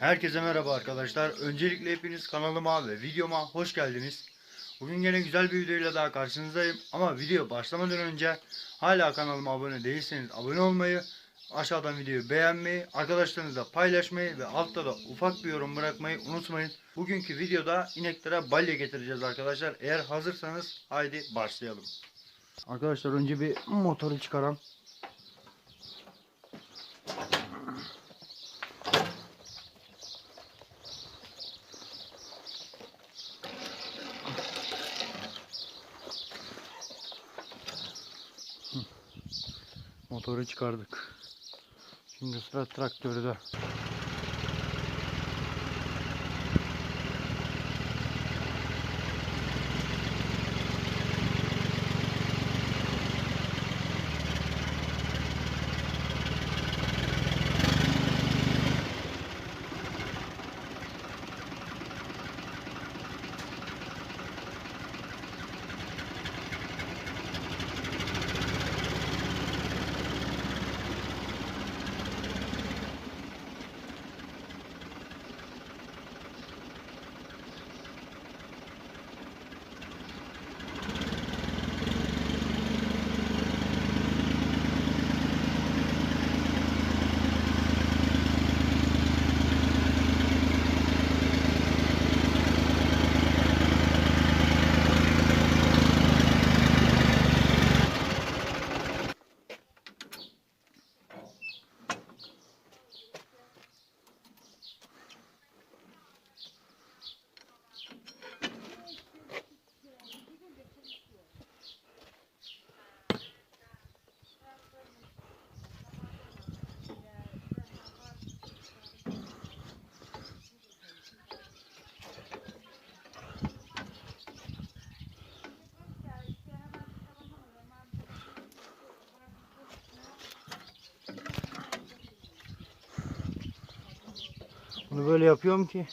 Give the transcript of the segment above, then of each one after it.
Herkese merhaba arkadaşlar. Öncelikle hepiniz kanalıma ve videoma hoş geldiniz. Bugün yine güzel bir videoyla daha karşınızdayım. Ama video başlamadan önce hala kanalıma abone değilseniz abone olmayı, aşağıdan videoyu beğenmeyi, arkadaşlarınızla paylaşmayı ve altta da ufak bir yorum bırakmayı unutmayın. Bugünkü videoda ineklere balya getireceğiz arkadaşlar. Eğer hazırsanız haydi başlayalım. Arkadaşlar önce bir motoru çıkaram. Motoru çıkardık. Şimdi sıra traktörde. Bunu böyle yapıyorum ki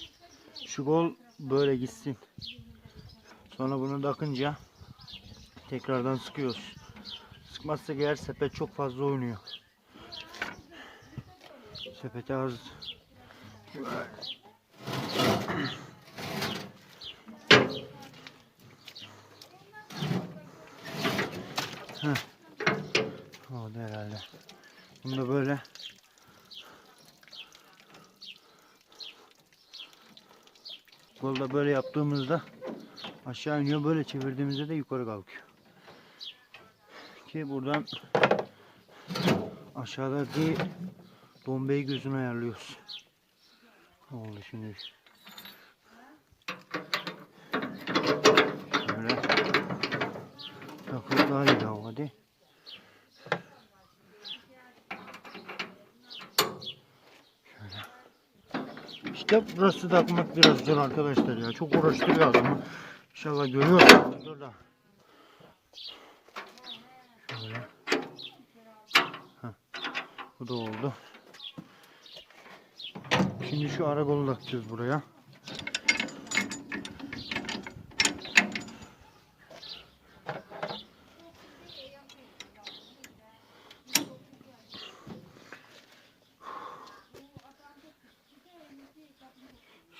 şu gol böyle gitsin. Sonra bunu takınca tekrardan sıkıyoruz. Sıkmazsak eğer sepet çok fazla oynuyor. Sepete az Heh. Oldu herhalde. Bunu da böyle Kolda böyle yaptığımızda aşağı iniyor. Böyle çevirdiğimizde de yukarı kalkıyor. Ki buradan aşağıdaki bombeyi gözünü ayarlıyoruz. Oldu şimdi. Şöyle takıl daha iyi daha hadi. İşte burası takmak biraz zor arkadaşlar ya. Çok uğraştırıyor adamı. İnşallah görüyorsunuzdur da. Şöyle. Heh. Bu da oldu. Şimdi şu ara kolu takacağız buraya.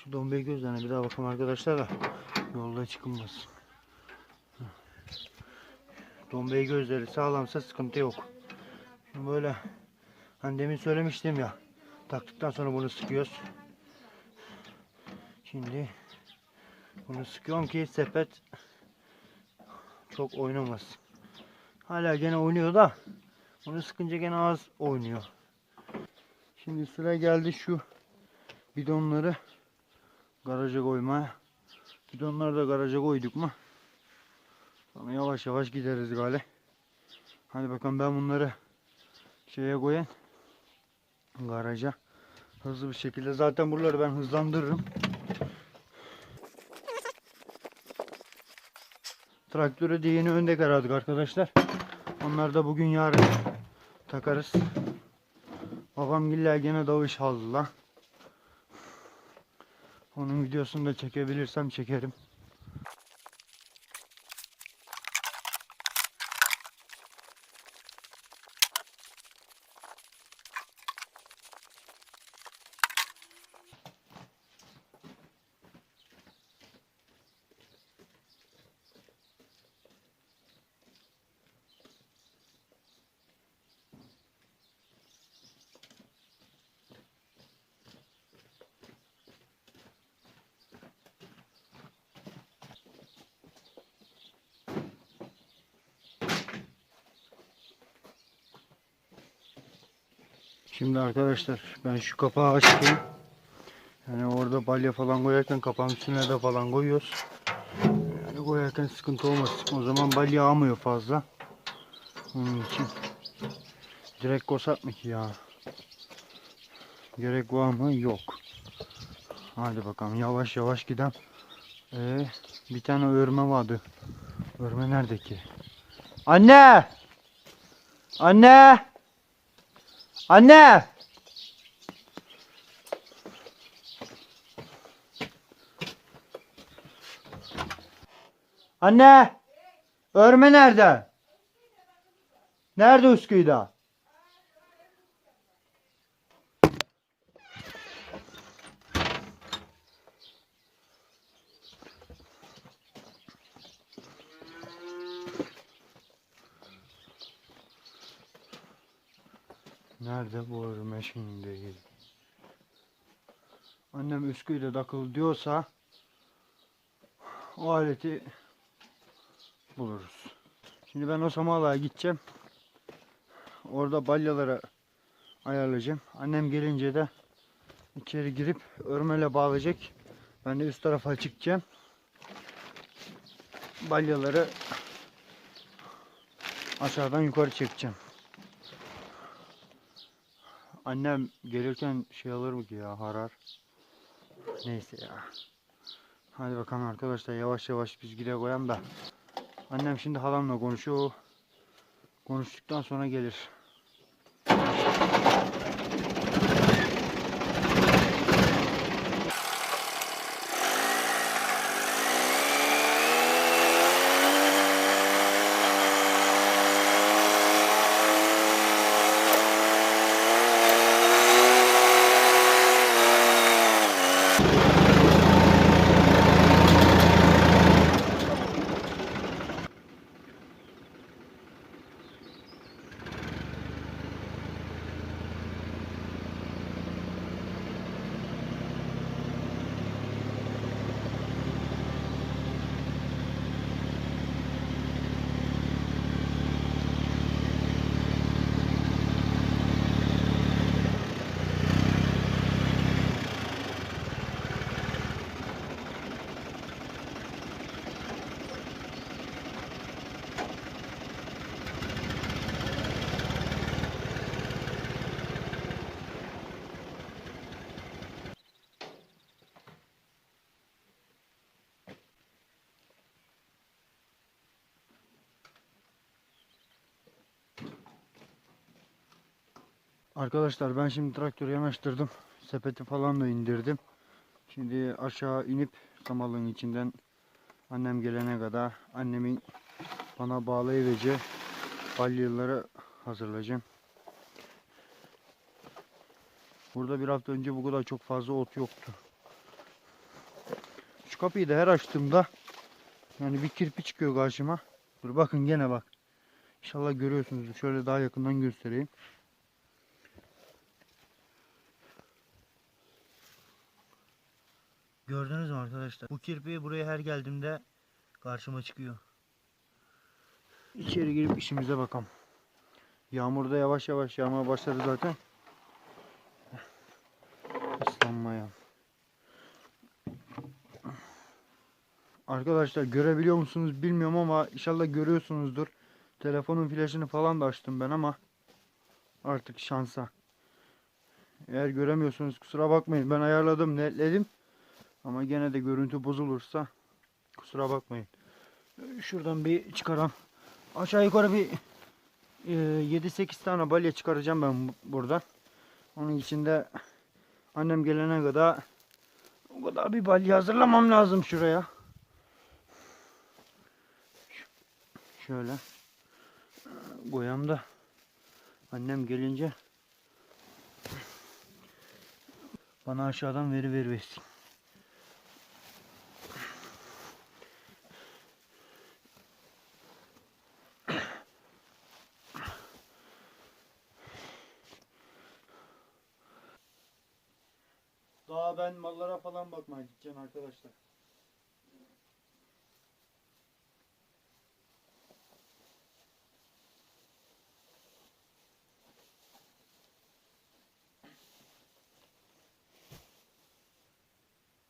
Şu dombeyi gözlerine bir daha bakalım arkadaşlar da yolda çıkılmasın. Dombeyi gözleri sağlamsa sıkıntı yok. Şimdi böyle hani demin söylemiştim ya taktıktan sonra bunu sıkıyoruz. Şimdi bunu sıkıyorum ki sepet çok oynamasın. Hala gene oynuyor da bunu sıkınca gene az oynuyor. Şimdi sıra geldi şu bidonları garaja koymaya. Bidonları da garaja koyduk mu? Sonra yavaş yavaş gideriz gale. Hadi bakalım ben bunları şeye koyayım. Garaja. Hızlı bir şekilde. Zaten buraları ben hızlandırırım. Traktöre de yeni önde aradık arkadaşlar. Onlar da bugün yarın takarız. Babam giller gene davuş aldılar. Onun videosunu da çekebilirsem çekerim. Şimdi arkadaşlar ben şu kapağı açayım. Yani orada balya falan koyarken kapağın üstüne de falan koyuyoruz. Yani koyarken sıkıntı olmasın. O zaman balya almıyor fazla. Onun için. Direkt kosak mı ki ya? Gerek var mı? Yok. Hadi bakalım yavaş yavaş gidelim. Ee, bir tane örme vardı. Örme nerede ki? Anne! Anne! Anne! Anne! Örme nerede? Nerede Üsküdar? Bu örme şimdi? Annem Üskü'yle takıl diyorsa o aleti buluruz. Şimdi ben o samalığa gideceğim. Orada balyaları ayarlayacağım. Annem gelince de içeri girip örmeyle bağlayacak. Ben de üst tarafa çıkacağım. Balyaları aşağıdan yukarı çekeceğim. Annem gelirken şey alır mı ki ya harar. Neyse ya. Hadi bakalım arkadaşlar yavaş yavaş biz gide koyalım da. Annem şimdi halamla konuşuyor. Konuştuktan sonra gelir. Arkadaşlar ben şimdi traktörü yanaştırdım. Sepeti falan da indirdim. Şimdi aşağı inip samalın içinden annem gelene kadar annemin bana bağlayıvereceği balyaları hazırlayacağım. Burada bir hafta önce bu kadar çok fazla ot yoktu. Şu kapıyı da her açtığımda yani bir kirpi çıkıyor karşıma. Dur bakın gene bak. İnşallah görüyorsunuz. Şöyle daha yakından göstereyim. Gördünüz mü arkadaşlar? Bu kirpi buraya her geldiğimde karşıma çıkıyor. İçeri girip işimize bakalım. Yağmurda yavaş yavaş yağmaya başladı zaten. Islanmaya. Arkadaşlar görebiliyor musunuz bilmiyorum ama inşallah görüyorsunuzdur. Telefonun flaşını falan da açtım ben ama artık şansa. Eğer göremiyorsunuz kusura bakmayın. Ben ayarladım, netledim. Ama gene de görüntü bozulursa kusura bakmayın. Şuradan bir çıkaram. Aşağı yukarı bir e, 7-8 tane balya çıkaracağım ben bu- buradan. Onun içinde annem gelene kadar o kadar bir balya hazırlamam lazım şuraya. Şöyle e, koyam da annem gelince bana aşağıdan veri ver bakın arkadaşlar.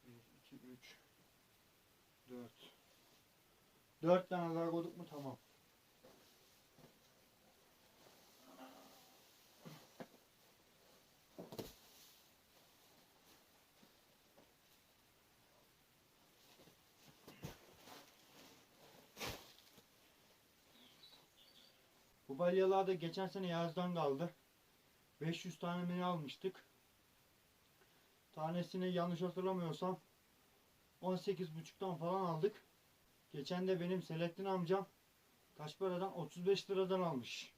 Bir, iki, üç, dört. Dört tane daha koyduk mu tamam. Bu balyalar da geçen sene yazdan kaldı. 500 tane mi almıştık? Tanesini yanlış hatırlamıyorsam 18,5'tan falan aldık. Geçen de benim Selahattin amcam kaç paradan? 35 liradan almış.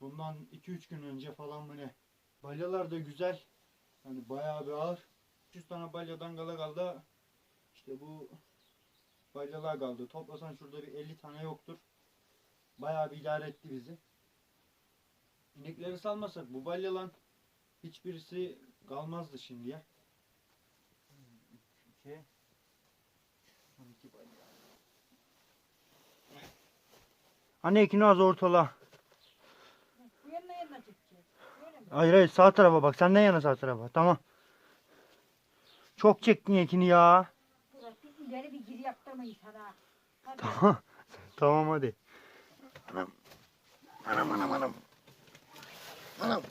Bundan 2-3 gün önce falan mı ne? Balyalar da güzel. Hani bayağı bir ağır. 300 tane balyadan kala kaldı. İşte bu balyalar kaldı. Toplasan şurada bir 50 tane yoktur. Bayağı bir idare etti bizi. İnekleri salmasak bu balyalan hiçbirisi kalmazdı şimdiye. 2 12 balya. Anne ikini az ortala. Bu yanına yanına çekeceğiz. Böyle mi? Hayır hayır sağ tarafa bak. Sen ne yana sağ tarafa. Tamam. Çok çektin ekini ya. Burası bir ileri bir geri yaptırmayın sana. Hadi. Tamam. tamam hadi. Anam. Anam anam anam. Anam.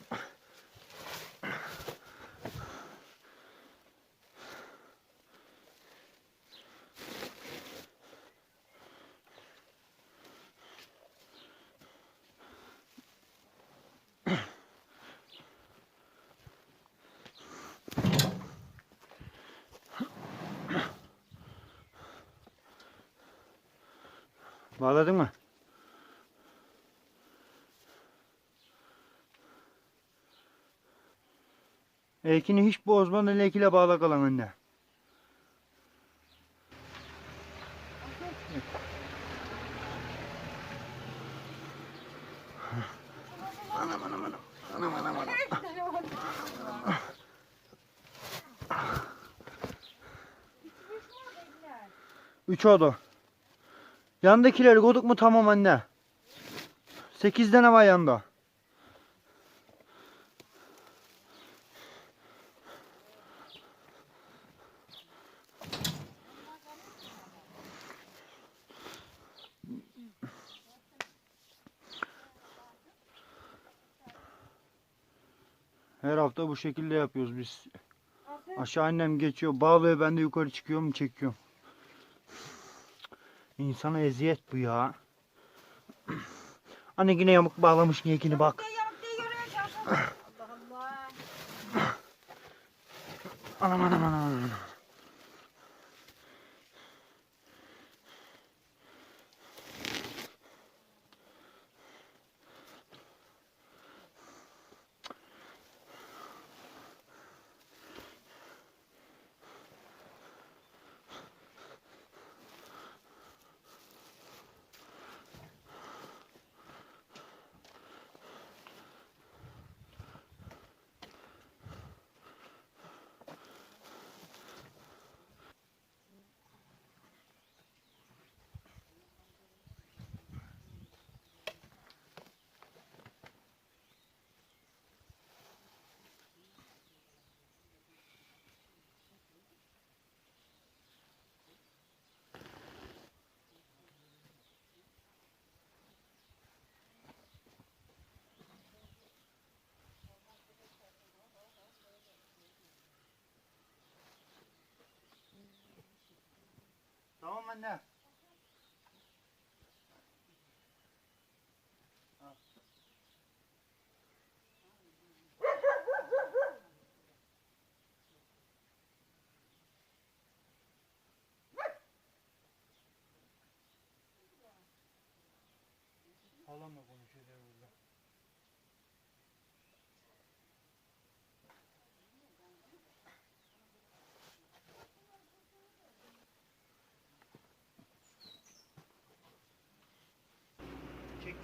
Bağladın mı? Ekini hiç bozmadan ekile bağla kalan anne. Anam anam anam. Anam anam anam. Üç oldu. Yandakileri koyduk mu tamam anne. Sekiz tane var yanda. Her hafta bu şekilde yapıyoruz biz. Aşağı annem geçiyor, bağlıyor, ben de yukarı çıkıyorum, çekiyorum. İnsana eziyet bu ya. Anne yine yamuk bağlamış niyekini bak. Yamuk diye. Allah Allah. Anam anam anne. Halamla konuşuyorlar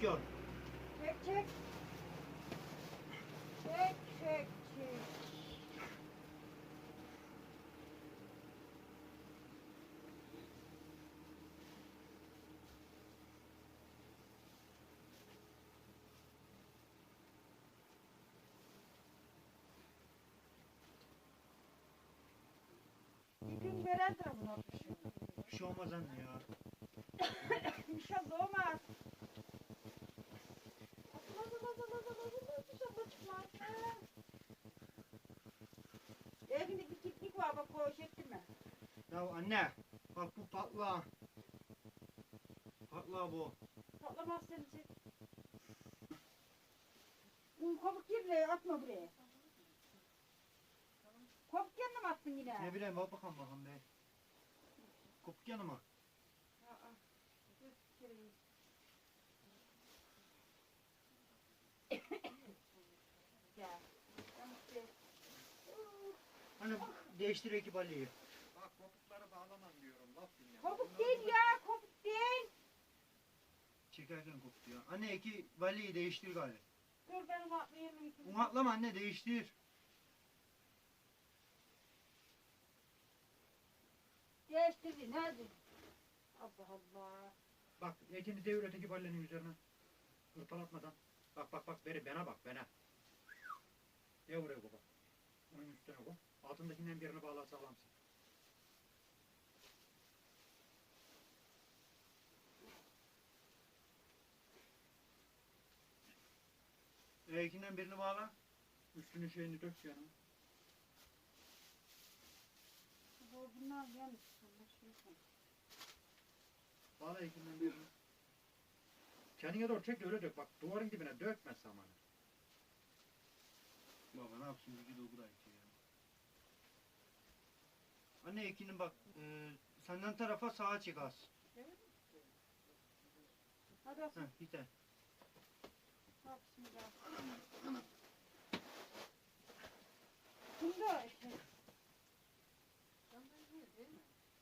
burada. Çekiyor. Çek çek. Çek çek çek. Gün veren tarafına atmışım. Bir şey olmaz anne ya. İnşallah olmaz. Evinde bir piknik var bak o çektirme. Ya anne bak bu patla. Patla bu. Patlamaz seni çek. Un kabuk kirli atma buraya. Kabuk yanına mı attın yine? Ne bileyim bak bakalım bakalım be. Kopuk yanıma. Aa, dur, kirli. Gel. Ben işte- Hani değiştir ekip Ali'yi. Bak kopukları bağlamam diyorum. Laf dinle. Kabuk değil ya, kabuk değil. Çekerken koptu ya. Anne iki valiyi değiştir galiba. Dur ben onu atlayayım. Bunu atlama anne değiştir. Değiştirdin hadi. Allah Allah. Bak etini devir öteki ballenin üzerine. Hırpalatmadan. Bak bak bak beri bana bak bana. Ya buraya koy bak. Onun üstüne koy. Altındakinden birini bağla sağlamsın. E, ikinden birini bağla. Üstünü şeyini dök yanına. Bu bunlar yanlış. Şunu koy. Bağla ikinden birini. Kendine doğru çek de öyle dök. Bak duvarın dibine dökme samanı. Baba ne yapsın gücü de okur ya. Anne ekinin bak e, senden tarafa sağa çık az. Hadi. Heh yeter. Bak şimdi. Bunda işte.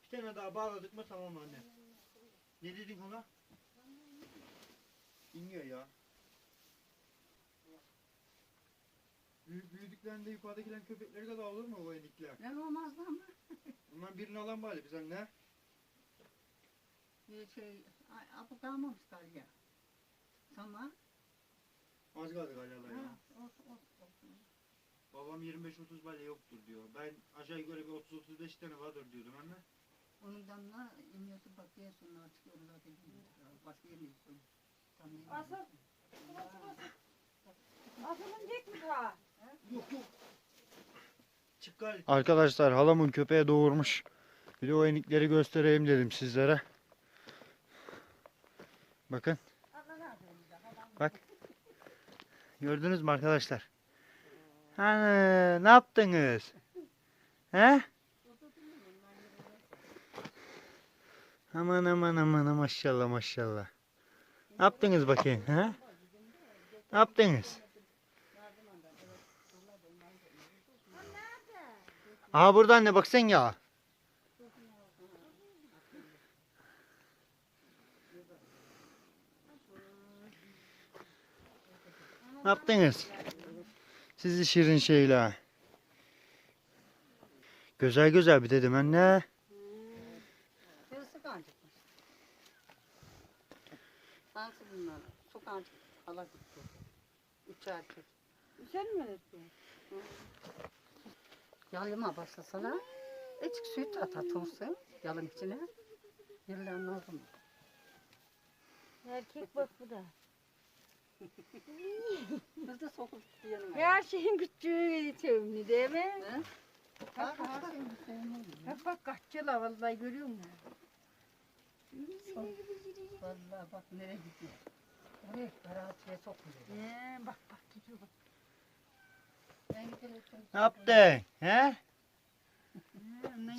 Bir tane daha bağladık mı tamam anne. Ne dedin ona? İniyor ya. Büyük, büyüdüklerinde yukarıdakilerin köpekleri kadar olur mu o enikler? Ne olmazdı ama Bunlar birini alan bari biz anne. bir şey ay- apı kalmamış galiba. Tamam. Az kaldı galiba ya. Ha, olsun, olsun, olsun. Babam 25-30 balya yoktur diyor. Ben aşağı yukarı bir 30-35 tane vardır diyordum anne. Onun yanına iniyorsun bakıyorsun artık yollar dediğin başka yemiyorsun. Asıl. Asılın bu ha? Arkadaşlar halamın köpeği doğurmuş. Bir de o enikleri göstereyim dedim sizlere. Bakın. Bak. Gördünüz mü arkadaşlar? Hani ne yaptınız? He? Aman aman aman maşallah maşallah. Ne yaptınız bakayım? He? Ne yaptınız? Aha burada anne bak sen ya. Ne yaptınız? Sizi şirin şeyler. Güzel güzel bir dedim anne. Hangisi bunlar? Su kancık. Hala gitti. Üç erkek. Sen mi öğrettin? Yalıma başlasana. Ecik süt at atılsın. Yalın içine. Yılların oldu mu? Erkek bak bu da. Biz de sokup yanına. Her şeyin küçüğü sevimli değil mi? He? Bak, bak. Bak bak kaççılar vallahi görüyor musun? Vallahi bak nereye gidiyor. Oraya karaciye sokmuyor. Ee, bak bak gidiyor bak. Ne yaptın? He?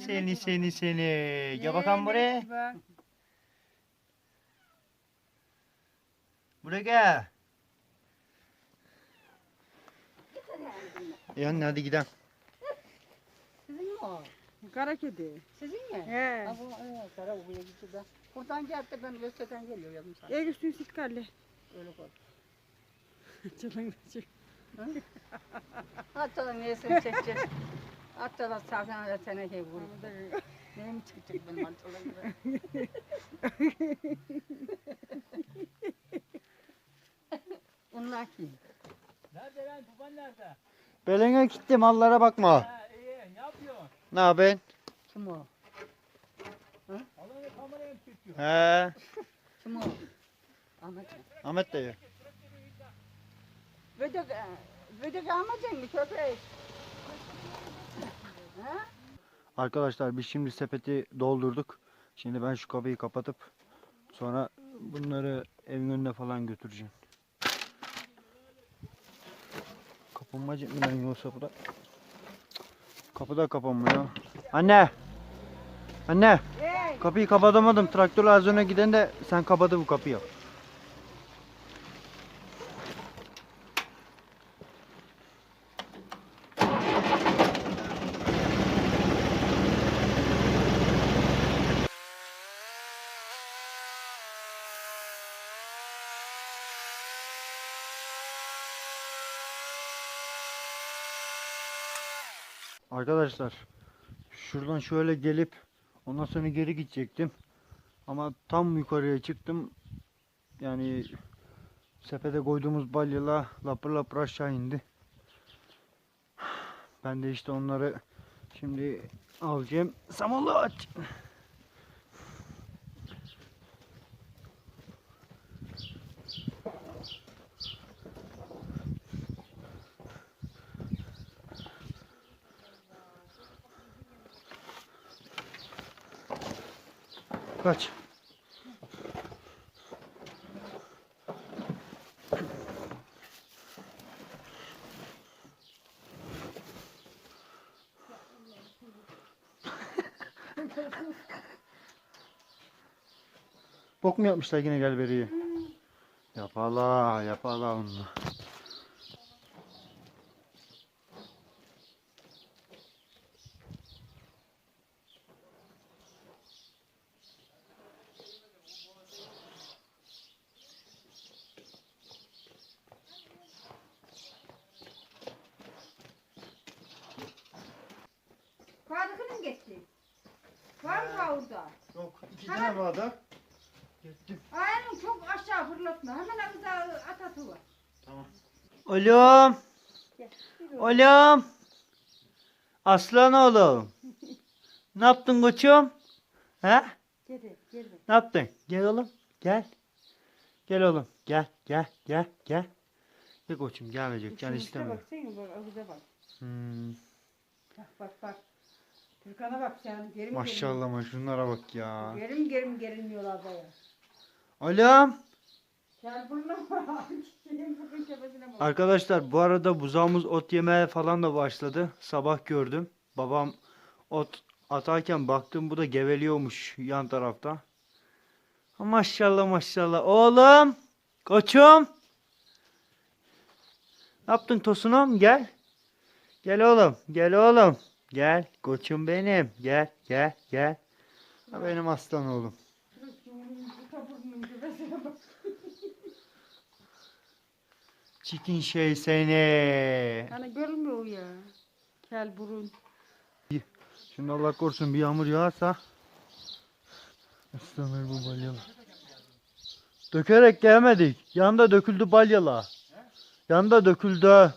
Seni seni seni. Gel bakalım buraya. Buraya gel. İyi anne hadi gidelim. Sizin mi o? Kara kedi. Sizin mi? He. Ha bu evet, kara buraya gitti de. Buradan geldi ben Göztepe'den geliyor yarım saat. El üstünü sit kalle. Öyle koy. Çalın çek. Hatta neyse çekecek. Hatta da safran da teneke vurur. Neyim çıkacak benim mantılarımda? Onlar kim? Nerede lan? Baban nerede? Belene gitti mallara bakma. Ha iyi. Ne yapıyorsun? Ne yapayım? Kim o? He. Kim o? Ahmet. Ahmet dayı. Vıdık, vıdık almadın mı köpek? Ha? Arkadaşlar biz şimdi sepeti doldurduk. Şimdi ben şu kapıyı kapatıp sonra bunları evin önüne falan götüreceğim. Kapanmayacak mı lan yoksa bu da? Kapı da kapanmıyor. Anne! Anne! Kapıyı kapatamadım. Traktörle az öne giden de sen kapadı bu kapıyı. Arkadaşlar şuradan şöyle gelip ondan sonra geri gidecektim. Ama tam yukarıya çıktım. Yani sepete koyduğumuz balyalar lapır lapır aşağı indi. Ben de işte onları şimdi alacağım. Samolla Kaç. Bok mu yapmışlar yine gel beriye? Yapala, yapala onu. Kadıkının mı gitti? Mı kavurda? Yok, iki tane vardı. Gittim. Ayağını çok aşağı fırlatma. Hemen avuza at atı var. Oğlum. Oğlum. Aslan oğlum. Ne yaptın koçum? He? Gel gel. Ne yaptın? Gel oğlum. Gel. Gel oğlum. Gel. Gel. Gel. Gel. Gel koçum gelmeyecek. Can istemiyor. Bak sen bak avuza bak. Hmm. Bak bak bak. Türkan'a bak sen. Gerim Maşallah maşallah şunlara bak ya. Gerim gerim, gerim. Senin bugün tepesine bak. Arkadaşlar bu arada buzağımız ot yemeye falan da başladı. Sabah gördüm. Babam ot atarken baktım bu da geveliyormuş yan tarafta. Maşallah maşallah. Oğlum. Koçum. Ne yaptın tosunum? Gel. Gel oğlum. Gel oğlum. Gel. Koçum benim. Gel. Gel. Gel. Ha, benim aslan oğlum. Çikin şey seni. Hani görmüyor ya. Kel burun. Şimdi Allah korusun bir yağmur yağarsa ıslanır bu balyalar. Dökerek gelmedik. Yanda döküldü balyala. Yanda döküldü.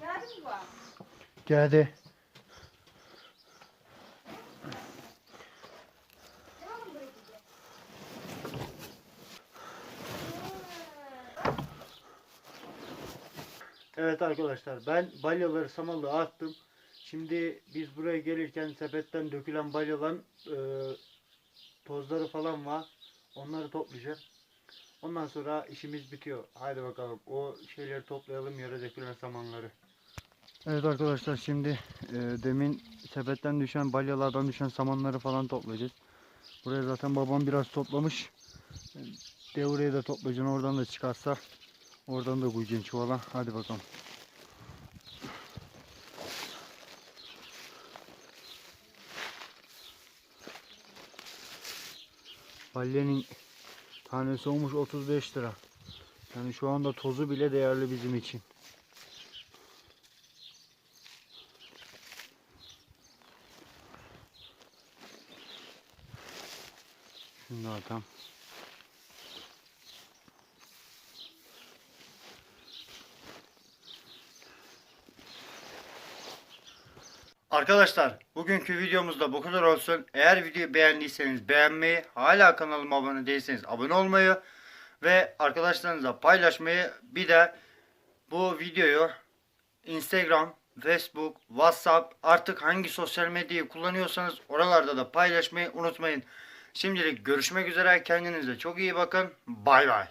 Geldin mi bak? Geldi. Evet arkadaşlar ben balyaları samanlığa attım. Şimdi biz buraya gelirken sepetten dökülen balyaların e, tozları falan var. Onları toplayacağız. Ondan sonra işimiz bitiyor. Haydi bakalım o şeyleri toplayalım yere dökülen samanları. Evet arkadaşlar şimdi e, demin sepetten düşen balyalardan düşen samanları falan toplayacağız. Buraya zaten babam biraz toplamış. E, Devreye de toplayacaksın oradan da çıkarsa oradan da koyacaksın çuvala. Hadi bakalım. Balyanın tanesi olmuş 35 lira. Yani şu anda tozu bile değerli bizim için. Adam. Arkadaşlar bugünkü videomuzda bu kadar olsun. Eğer videoyu beğendiyseniz beğenmeyi, hala kanalıma abone değilseniz abone olmayı ve arkadaşlarınızla paylaşmayı bir de bu videoyu Instagram, Facebook, WhatsApp artık hangi sosyal medyayı kullanıyorsanız oralarda da paylaşmayı unutmayın. Şimdilik görüşmek üzere. Kendinize çok iyi bakın. Bay bay.